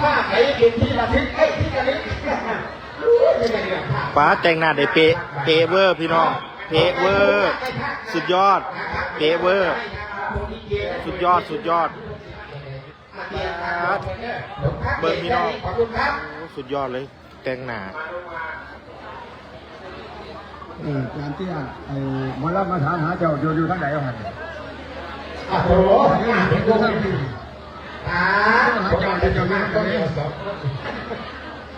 ถ้าใครเป็นที่ระทึกไอ้ที่ระลึกรู้ยังไงเนี่ยภาพป้าแต่งหน้าได้เป๊ะเปะเวอร์พี่น้อง เปะเวอร์ สุดยอด เปะเวอร์ สุดยอดสุดยอดเบิร์พี่น้อง สุดยอดเลย แต่งหน้า เออการที่อะไอ้หมอรับมาถามหาเจ้าอยู่อยู่ทางไหนวะโอ้โหงานเป็นตัวจริงอ่าผมอยากจะมาก็มีสอง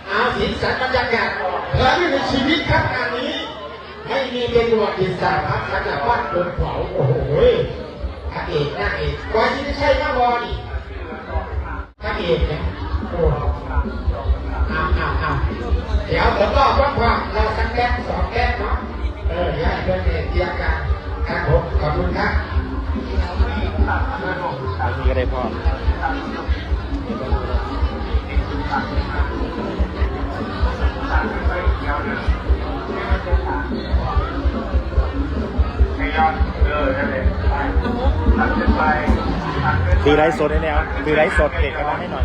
เอาสีสันบรรยากาศเฮ้ยในชีวิตครับงานนี้ ไม่มีเป็นประวัติศาสตร์ครับขนาดบ้านโดนเผาโอ้โหพระเอกนาเอกก่อนที่จะใช่มาบอนี่พระเอกเนี่ยโอ้เอาเอาเอาเดี๋ยวผมรอบว่างๆเรา คุณครับอันนี้ก็ได้พ่อตีไลฟ์สดให้แล้วตีไลฟ์สดเด็กกันมาให้หน่อย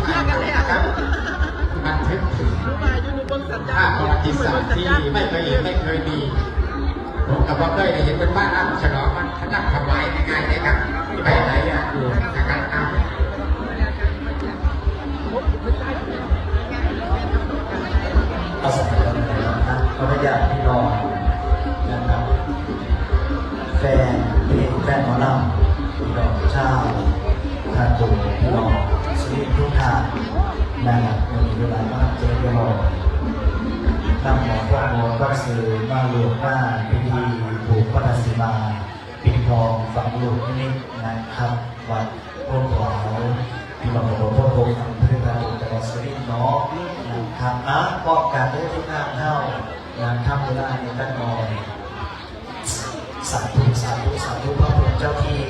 เชื่อกันแล้วครับบันทึกถึงรู้มาอยู่ดูเบิ้งสัญญาภาพประวัติศาสตร์ที่ไม่เคยเห็นไม่เคยมีผมกับพ่อเคยเห็นเป็นบ้านน้ำฉลองมันขนาดถวายง่ายๆเลยครับไปไหนอะอยู่นะครับเอาเอาสมัยเรานะครับเขาไม่อยากพี่น้องนะครับ แฟนเพลงแฟนหมอลำพี่น้องชาวทาง ตุพี่น้องสวีทุกทางนะครับมีเวลามาเจอกันหมดนำหมอพวกหมอก็ซื้อมาหลวงหน้าพิธีผูกพัทศิมาปิดทองฝังลูกนิดนะครับวัดพวกเขาพี่น้องของพวกผมทำเพื่อการจังหวัดสุรินทร์เนาะนะครับนะป้องกันได้ทุกทาเข้างานทำเวลาในตั้งนอยสาธุสาธุสาธุพระพุทธเจ้าที่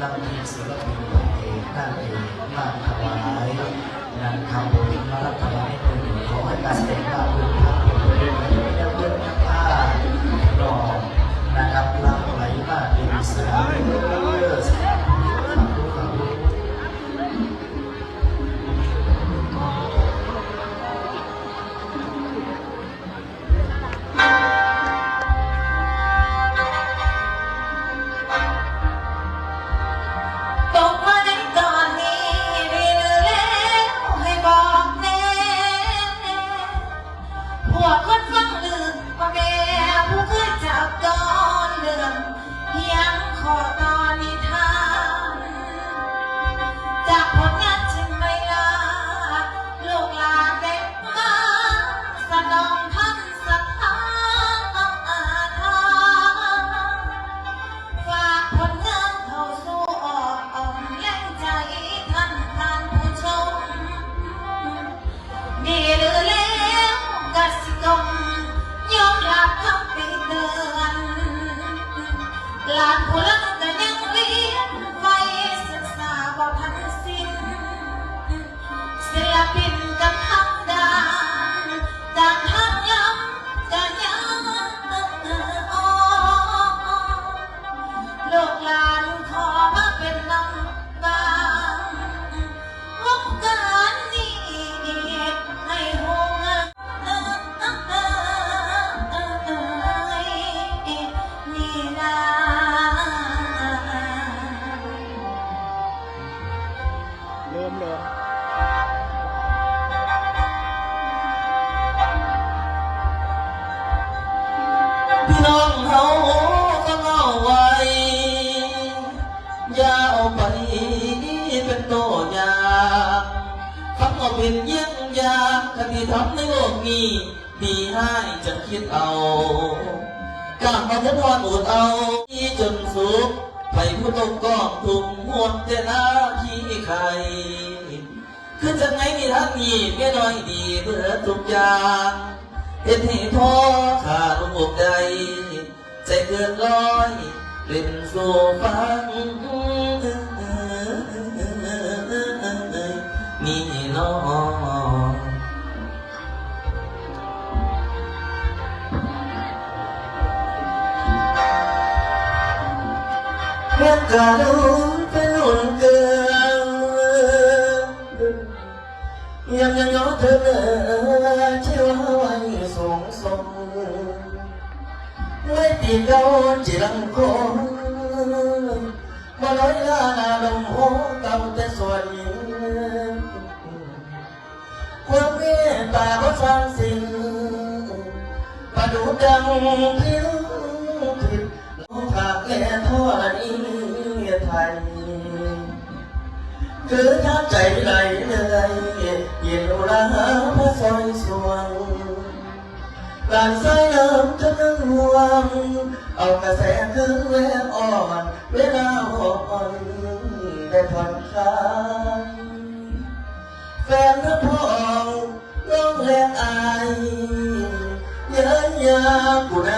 นำทีมศิลปินเพลงเอกนั่นเองมาถวายนำคำบุญมารับถวายเป็นขอให้การแสดงมาบุญพระผลเป็นเรื่องเพื่อนักผ้ารองนะครับรับไหลมากเลย ศิ น้องเฮาต้องเอาไว้ยาเอาไปเป็นโตยากคำว่าเป็นเยี่ยงยาคติทำในโลกนี้ดีให้จะคิดเอากล้ามาทดลองอดเอาที่จนสุขไปผู้ตกกองถูกหมดแต่หน้าที่ใครคือจะไงมีท่านมีเมียน้อยดีเพื่อทุกอย่าง เห็นให้พ่อขาดลูกใดใจเกินร้อยเล่นโซฟังนี่น้องเพื่อกันเป็ ไม่ตีเก้าจีรังคงมาลอยลาลาลมโหเก่าแต่ส่วนยิ่งความเมตตาก็สร้างสิ่ เอากระแสคือแววอ่อน เวลาหอ่อนได้ผ่อนคลายแฟนพระพองน้องแรงอายเยินยาผู้ใด